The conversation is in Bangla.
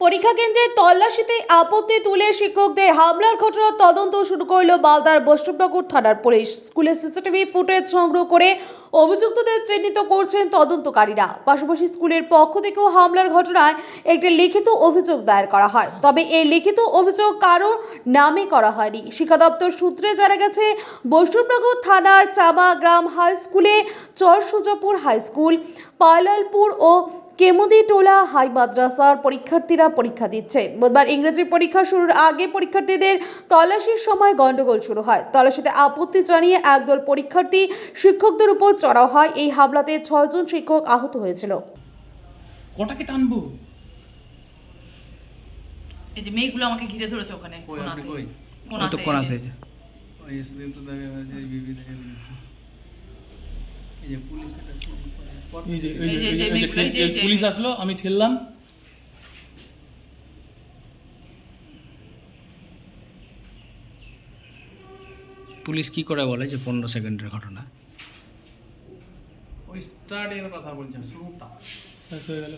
পরীক্ষা কেন্দ্রে তল্লাশিতে আপত্তি তুলে শিক্ষকদের হামলার ঘটনার তদন্ত শুরু করল মালদার বৈষ্ণবনগর থানার পুলিশ। স্কুলের সিসিটিভি ফুটেজ সংগ্রহ করে অভিযুক্তদের চিহ্নিত করছেন তদন্তকারীরা। পাশাপাশি স্কুলের পক্ষ থেকেও হামলার ঘটনায় একটি লিখিত অভিযোগ দায়ের করা হয়। তবে এই লিখিত অভিযোগ কারোর নামে করা হয়নি। শিক্ষা দপ্তর সূত্রে জানা গেছে, বৈষ্ণবনগর থানার চামা গ্রাম হাই স্কুলে চর সুজাপুর হাই স্কুল পাইলালপুর ও কেমুদিটোলা হাই মাদ্রাসার পরীক্ষার্থীরা পরীক্ষা দিচ্ছে। বুধবার ইংরেজি পরীক্ষা শুরুর আগে পরীক্ষার্থীদের তল্লাশির সময় গন্ডগোল শুরু হয়। তল্লাশিতে আপত্তি জানিয়ে একদল পরীক্ষার্থী শিক্ষকদের উপর চড়াও হয়। এই হামলাতে ছয়জন শিক্ষক আহত হয়েছিল। কটাকে টানবো? এই যে মেয়েগুলো আমাকে ঘিরে ধরেছে ওখানে কোনাতে। কোনাতে। ওই তো বিবি থেকে এই যে এটা এই যে, এই যে, পুলিশ আসলো আমি ঠেললাম। পুলিশ কি করে বলে যে পনেরো সেকেন্ডের ঘটনা? ওই স্টার্টের কথা বলছে শুরুটা। ব্যাস হয়ে গেল।